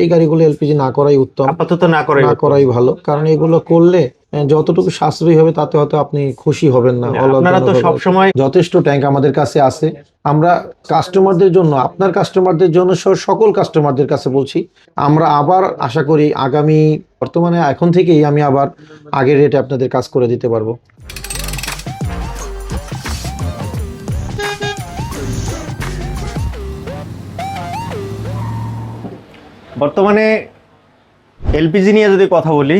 এই গাড়িগুলো এলপিজি না করাই উত্তম আপাতত না করে না করাই ভালো। কারণ এগুলো করলে যতটুকু সাশ্রয়ী হবে তাতে হয়তো আপনি খুশি হবেন না আপনারা তো সব সময় যথেষ্ট ট্যাঙ্ক আমাদের কাছে আছে। আমরা কাস্টমারদের জন্য আপনার কাস্টমারদের জন্য সহ সকল কাস্টমারদের কাছে বলছি আমরা আবার আশা করি আগামী বর্তমানে এখন থেকেই আমি আবার আগের রেটে আপনাদের কাজ করে দিতে পারব। বর্তমানে এলপিজি নিয়ে যদি কথা বলি,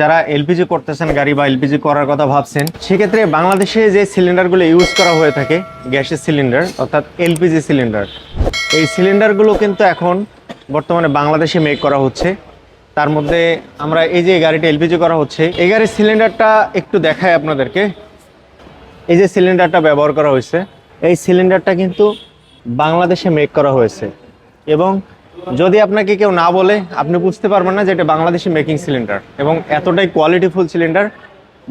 যারা এলপিজি করতেছেন গাড়ি বা এলপিজি করার কথা ভাবছেন, সেক্ষেত্রে বাংলাদেশে যে সিলিন্ডারগুলো ইউজ করা হয়ে থাকে, গ্যাসের সিলিন্ডার, অর্থাৎ এলপিজি সিলিন্ডার, এই সিলিন্ডারগুলো কিন্তু এখন বর্তমানে বাংলাদেশে মেক করা হচ্ছে। তার মধ্যে আমরা এই যে গাড়িটা এলপিজি করা হচ্ছে, এই গাড়ির সিলিন্ডারটা একটু দেখায় আপনাদেরকে। এই যে সিলিন্ডারটা ব্যবহার করা হয়েছে, এই সিলিন্ডারটা কিন্তু বাংলাদেশে মেক করা হয়েছে এবং যদি আপনাকে কেউ না বলে, আপনি বুঝতে পারবেন না যে এটা বাংলাদেশি মেকিং সিলিন্ডার এবং এতটাই কোয়ালিটিফুল সিলিন্ডার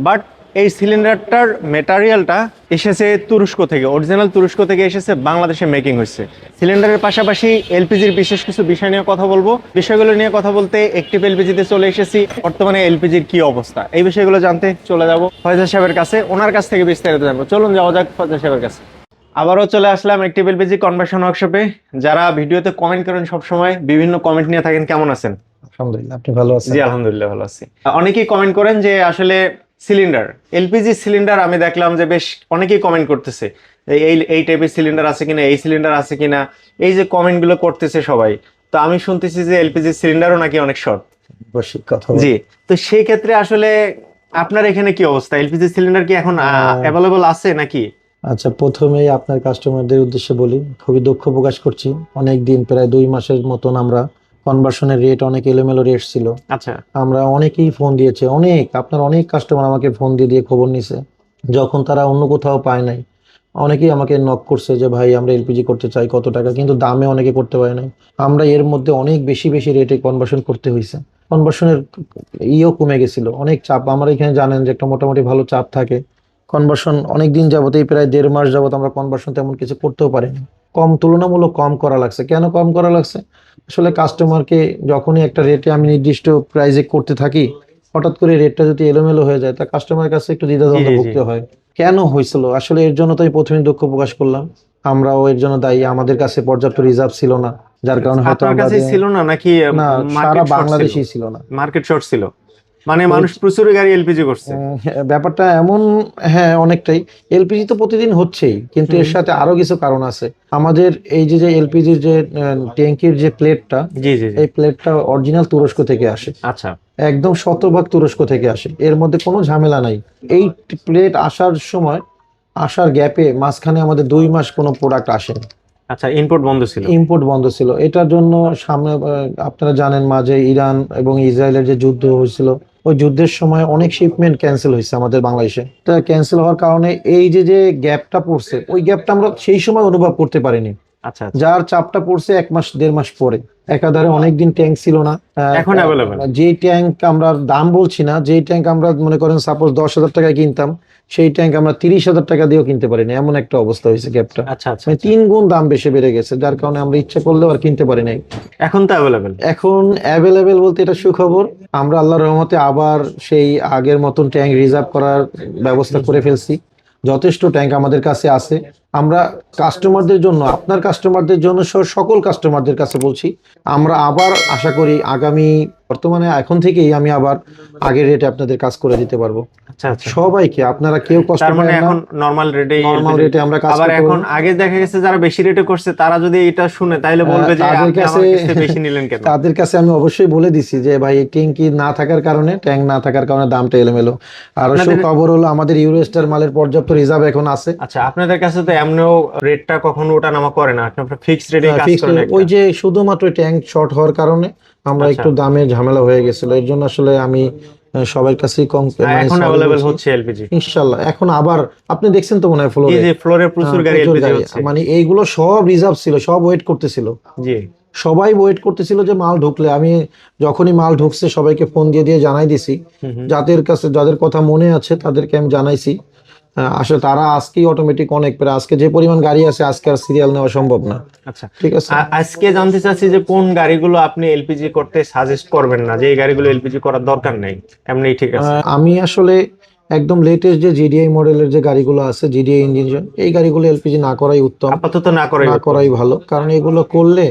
বাট এই সিলিন্ডারটার মেটারিয়ালটা এসেছে তুরস্ক থেকে অরিজিনাল তুরস্ক থেকে এসেছে বাংলাদেশে মেকিং হয়েছে। সিলিন্ডারের পাশাপাশি এলপিজির বিশেষ কিছু বিষয় নিয়ে কথা বলব। বিষয়গুলো নিয়ে কথা বলতে একটিভ এলপিজিতে চলে এসেছি। বর্তমানে এলপিজির কি অবস্থা? এই বিষয়গুলো জানতে চলে যাব। ফয়জা সাহেবের কাছে, ওনার কাছ থেকে বিস্তারিত জানব। চলুন যাওয়া যাক ফয়জা সাহেবের কাছে। আবারও চলে আসলাম একটি এলপিজি কনভার্সন ওয়ার্কশপে যারা ভিডিওতে কমেন্ট করেন সবসময় বিভিন্ন কমেন্ট নিয়ে থাকেন কেমন আছেন? আলহামদুলিল্লাহ আপনি ভালো আছেন? জি আলহামদুলিল্লাহ ভালো আছি। অনেকেই কমেন্ট করেন যে আসলে সিলিন্ডার এলপিজি সিলিন্ডার আমি দেখলাম যে বেশ অনেকেই কমেন্ট করতেছে। এই- এই টাইপের সিলিন্ডার আছে কিনা এই সিলিন্ডার আছে কিনা এই যে কমেন্টগুলো করতেছে সবাই। তো আমি শুনতেছি যে এলপিজি সিলিন্ডারও নাকি অনেক শর্ট কথা জি তো সেই ক্ষেত্রে আসলে আপনার এখানে কি অবস্থা? এলপিজি সিলিন্ডার কি এখন অ্যাভেলেবল আছে নাকি? আচ্ছা প্রথমেই আপনার কাস্টমারদের উদ্দেশ্যে বলি খুবই দুঃখ প্রকাশ করছি। অনেক দিন প্রায় দুই মাসের মতন আমরা কনভার্সনের রেট অনেক এলোমেলো রেট ছিল। আচ্ছা। আমরা অনেকেই ফোন দিয়েছে অনেক আপনার অনেক কাস্টমার আমাকে ফোন দিয়ে দিয়ে খবর নিছে। যখন তারা অন্য কোথাও পায় নাই অনেকেই আমাকে নক করছে যে ভাই আমরা এলপিজি করতে চাই কত টাকা? কিন্তু দামে অনেকে করতে পারে নাই। আমরা এর মধ্যে অনেক বেশি বেশি রেটে কনভার্সন করতে হয়েছে কনভার্সনের ইও কমে গেছিল অনেক চাপ। আমরা এখানে জানেন যে একটা মোটামুটি ভালো চাপ থাকে। কনভার্সন অনেক দিন যাবত এই প্রায় দেড় মাস যাবত আমরা কনভার্সন তেমন কিছু করতেও পারিনি। কম তুলনামূলক কম করা লাগছে। কেন কম করা লাগছে? আসলে কাস্টমারকে যখনই একটা রেটে আমি নির্দিষ্ট প্রাইজে করতে থাকি হঠাৎ করে রেটটা যদি এলোমেলো হয়ে যায় তা কাস্টমারের কাছে একটু দ্বিধাদ্বন্দ্ব। ভুগতে হয়। কেন হয়েছিল? আসলে এর জন্য তো আমি প্রথমে দুঃখ প্রকাশ করলাম। আমরাও এর জন্য দায়ী। আমাদের কাছে পর্যাপ্ত রিজার্ভ ছিল না। যার কারণে হয়তো ছিল না? নাকি না সারা বাংলাদেশই ছিল না। মার্কেট শর্ট ছিল? মানে মানুষ প্রচুর গাড়ি এলপিজি করছে। হ্যাঁ, ব্যাপারটা এমন হ্যাঁ অনেকটাই। এলপিজি তো প্রতিদিন হচ্ছেই কিন্তু এর সাথে আরও কিছু কারণ আছে। আমাদের এই যে যে এলপিজির যে ট্যাঙ্কির যে প্লেটটা এই প্লেটটা অরিজিনাল তুরস্ক থেকে আসে। আচ্ছা। একদম শতভাগ তুরস্ক থেকে আসে। এর মধ্যে কোনো ঝামেলা নাই। এই প্লেট আসার সময় আসার গ্যাপে মাঝখানে আমাদের দুই মাস কোনো প্রোডাক্ট আসেনি। আচ্ছা ইনপুট বন্ধ ছিল। ইম্পোর্ট বন্ধ ছিল। এটার জন্য সামনে আপনারা জানেন মাঝে ইরান এবং ইসরায়েলের যে যুদ্ধ হয়েছিল, ওই যুদ্ধের সময় অনেক শিপমেন্ট ক্যান্সেল হয়েছে আমাদের বাংলাদেশে। তা ক্যান্সেল হওয়ার কারণে এই যে যে গ্যাপটা পড়ছে, ওই গ্যাপটা আমরা সেই সময় অনুভব করতে পারিনি। যার চাপটা পড়ছে এক মাস দেড় মাস পরে। একাধারে অনেকদিন ট্যাঙ্ক ছিল না। এখন। যে ট্যাঙ্ক আমরা দাম বলছি না যে ট্যাঙ্ক আমরা মনে করেন সাপোজ দশ হাজার টাকায় কিনতাম সেই ট্যাঙ্ক আমরা তিরিশ হাজার টাকা দিয়েও কিনতে পারিনি। এমন একটা অবস্থা হয়েছে গ্যাপটা আচ্ছা আচ্ছা মানে তিন গুণ দাম বেশি বেড়ে গেছে যার কারণে আমরা ইচ্ছা করলেও আর কিনতে পারি নাই। এখন তো অ্যাভেলেবেল এখন অ্যাভেলেবেল বলতে এটা সুখবর। আমরা আল্লাহর রহমতে আবার সেই আগের মতন ট্যাঙ্ক রিজার্ভ করার ব্যবস্থা করে ফেলছি। যথেষ্ট ট্যাঙ্ক আমাদের কাছে আছে। আমরা কাস্টমারদের জন্য, আপনার কাস্টমারদের জন্য সকল কাস্টমারদের কাছে বলছি, আমরা আবার আশা করি আগামী বর্তমানে এখন থেকেই আমি আবার আগের রেটে আপনাদের কাজ করে দিতে পারব। আচ্ছা আচ্ছা। সবাইকে আপনারা কেউ কষ্ট মানে এখন নরমাল রেটে নর্মাল রেটে আমরা কাজ আবার এখন আগে দেখা গেছে যারা বেশি রেটে করছে তারা যদি এটা শুনে তাহলে বলবে যে তাদের কাছে- বেশি নিলেন কেন? তাদের কাছে আমি অবশ্যই বলে দিছি যে ভাই এই ট্যাঙ্কি না থাকার কারণে ট্যাঙ্ক না থাকার কারণে দামটা এলোমেলো। আর আপনাদের- খবর হলো আমাদের ইউরোস্টার মালের পর্যাপ্ত রিজার্ভ এখন আছে। আচ্ছা আপনাদের কাছে তো এমনিও রেটটা কখনো ওটা নামা করে না। আপনারা ফিক্সড রেটে কাজ করেন ওই যে শুধুমাত্র ট্যাঙ্ক শর্ট হওয়ার কারণে আমরা আচ্ছা। একটু দামে ঝামেলা হয়ে গেছিল। এর জন্য আসলে আমি সবার কাছেই কম এখন বলছি। হচ্ছে এলপিজি ইনশাল্লাহ এখন আবার আপনি দেখছেন তো মনে হয় ফ্লোরে যে ফ্লোরে প্রচুর গাড়ি এলপিজি হচ্ছে। মানে এইগুলো সব রিজার্ভ ছিল সব ওয়েট করতেছিল। জি। সবাই ওয়েট করতেছিল যে মাল ঢুকলে। আমি যখনই মাল ঢুকছে সবাইকে ফোন দিয়ে দিয়ে জানাই দিছি। যাদের কাছে যাদের কথা মনে আছে তাদেরকে আমি জানাইছি। আসলে তারা আজকেই অটোমেটিক অনেক প্রায় আজকে যে পরিমাণ গাড়ি আছে আজকে আর সিরিয়াল নেওয়া সম্ভব না। আচ্ছা। ঠিক আছে? আজকে জানতে চাচ্ছি যে কোন গাড়িগুলো আপনি এলপিজি করতে সাজেস্ট করবেন না যে এই গাড়িগুলো এলপিজি করার দরকার নেই এমনি ঠিক আছে। আমি আসলে একদম লেটেস্ট যে জিডিআই মডেলের যে গাড়িগুলো আছে জিডিআই ইঞ্জিন এই গাড়িগুলো এলপিজি না করাই উত্তম। আপাতত না করে না করাই ভালো কারণ এগুলো করলে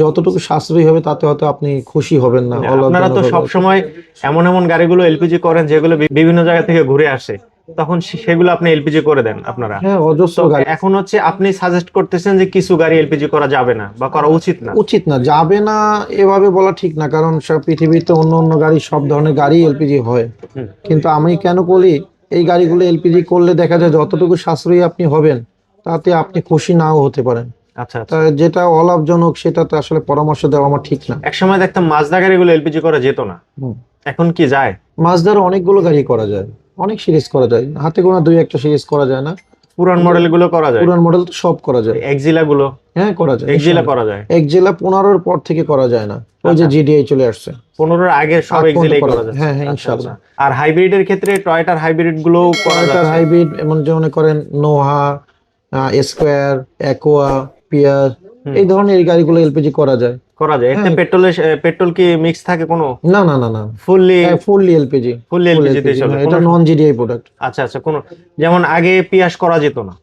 যতটুকু সাশ্রয়ী হবে তাতে হয়তো আপনি খুশি হবেন না আপনারা তো অলাভজনক সব সময় এমন এমন গাড়িগুলো এলপিজি করেন যেগুলো বিভিন্ন জায়গা থেকে ঘুরে আসে। তখন সেগুলো আপনি এলপিজি করে দেন আপনারা। হ্যাঁ অজস্র গাড়ি। এখন হচ্ছে আপনি সাজেস্ট করতেছেন যে কিছু গাড়ি এলপিজি করা যাবে না বা করা উচিত না। উচিত না যাবে না এভাবে বলা ঠিক না কারণ সব পৃথিবীতে অন্য অন্য গাড়ি সব ধরনের গাড়ি এলপিজি হয়। কিন্তু আমি কেন বলি এই গাড়িগুলো এলপিজি করলে দেখা যায় যতটুকু সাশ্রয়ী আপনি হবেন তাতে আপনি খুশি নাও হতে পারেন। আচ্ছা আচ্ছা। তা যেটা অলাভজনক সেটাতে আসলে পরামর্শ দেওয়া আমার ঠিক না। এক সময় দেখতাম মাজদা গাড়িগুলো এলপিজি করা যেত না। এখন কি যায়? মাছদার অনেকগুলো গাড়ি করা যায়। অনেক সিরিজ করা যায়। হাতে গোনা দুই একটা সিরিজ করা যায় না। পুরান মডেলগুলো করা যায়। পুরান মডেল তো সব করা যায়। এক্সিলা গুলো হ্যাঁ করা যায়। এক্সিলা করা যায়। এক জেলা পনেরোর পর থেকে করা যায় না। ওই যে আচ্ছা। জিডিআই চলে আসছে। পনেরোর আগে সব এক্সিলাই করা যায়। হ্যাঁ, হ্যাঁ, আচ্ছা, ইনশাআল্লাহ। আচ্ছা। আর হাইব্রিডের ক্ষেত্রে টয়টার হাইব্রিডগুলো টয়োটার হাইব্রিড এমন যে মনে করেন নোহা স্কোয়ার অ্যাকোয়া পিয়ার এই ধরনের গাড়িগুলো এলপিজি করা যায়। করা যায়? এতে পেট্রোল পেট্রোলের পেট্রোল কি মিক্স থাকে কোনো? না না না না। Fully fully LPG fully LPG এটা নন জিডিআই প্রোডাক্ট আচ্ছা আচ্ছা কোনো যেমন আগে পিয়াস করা যেত না।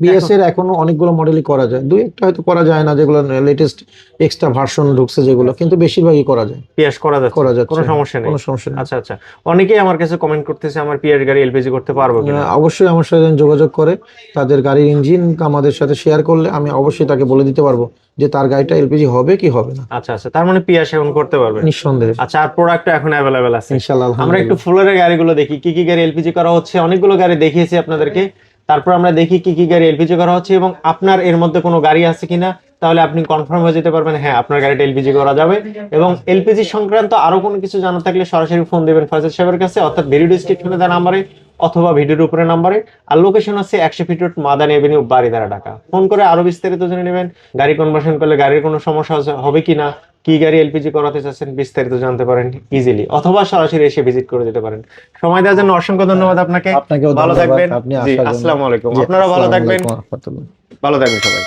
বিএস এর এখনও অনেকগুলো মডেলই করা যায়। দুই একটা হয়তো করা যায় না যেগুলো লেটেস্ট এক্সট্রা ভার্সন ঢুকছে যেগুলো কিন্তু বেশিরভাগই করা যায়। পিয়াস করা যাচ্ছে? করা যাচ্ছে কোনো সমস্যা নেই? কোনো সমস্যা নেই। আচ্ছা আচ্ছা। অনেকেই আমার কাছে কমেন্ট করতেছে আমার পিয়ার গাড়ি এলপিজি করতে পারব কিনা? অবশ্যই আমার সাথে যোগাযোগ করে। তাদের গাড়ির ইঞ্জিন আমাদের সাথে শেয়ার করলে আমি অবশ্যই তাকে বলে দিতে পারব যে তার গাড়িটা এলপিজি হবে কি হবে না। আচ্ছা আচ্ছা। তার মানে পিয়াস এখন করতে পারবে? নিঃসন্দেহে। আচ্ছা আর প্রোডাক্ট এখন অ্যাভেলেবেল আছে? ইনশাল্লাহ আমরা একটু ফুলের গাড়িগুলো দেখি। কি কি গাড়ি এলপিজি করা হচ্ছে? অনেকগুলো গাড়ি দেখিয়েছি আপনাদেরকে। তারপর আমরা দেখি কি কি গাড়ি এলপিজি করা হচ্ছে এবং আপনার এর মধ্যে কোনো গাড়ি আছে কিনা, তাহলে আপনি কনফার্ম হয়ে যেতে পারবেন হ্যাঁ আপনার গাড়িটা এলপিজি করা যাবে। এবং এলপিজি সংক্রান্ত আরও কোনো কিছু জানা থাকলে সরাসরি ফোন দেবেন ফয়সাল সাহেবের কাছে, অর্থাৎ ভিডিও ডিসক্রিপশনে তার নাম্বারে অথবা ভিডিওর উপরে নাম্বারে। আর লোকেশন হচ্ছে একশো feet road Madani avenue Baridhara Dhaka. Phone করে আরও বিস্তারিত জেনে নেবেন গাড়ি কনভার্সন করলে গাড়ির কোনো সমস্যা হবে কিনা কি গাড়ি এলপিজি করাতে চাচ্ছেন বিস্তারিত জানতে পারেন ইজিলি অথবা সরাসরি এসে ভিজিট করে যেতে পারেন। সময় দেওয়ার জন্য অসংখ্য ধন্যবাদ আপনাকে। ভালো থাকবেন। আসসালামু আলাইকুম। আপনারা ভালো থাকবেন। ভালো থাকবেন সবাই।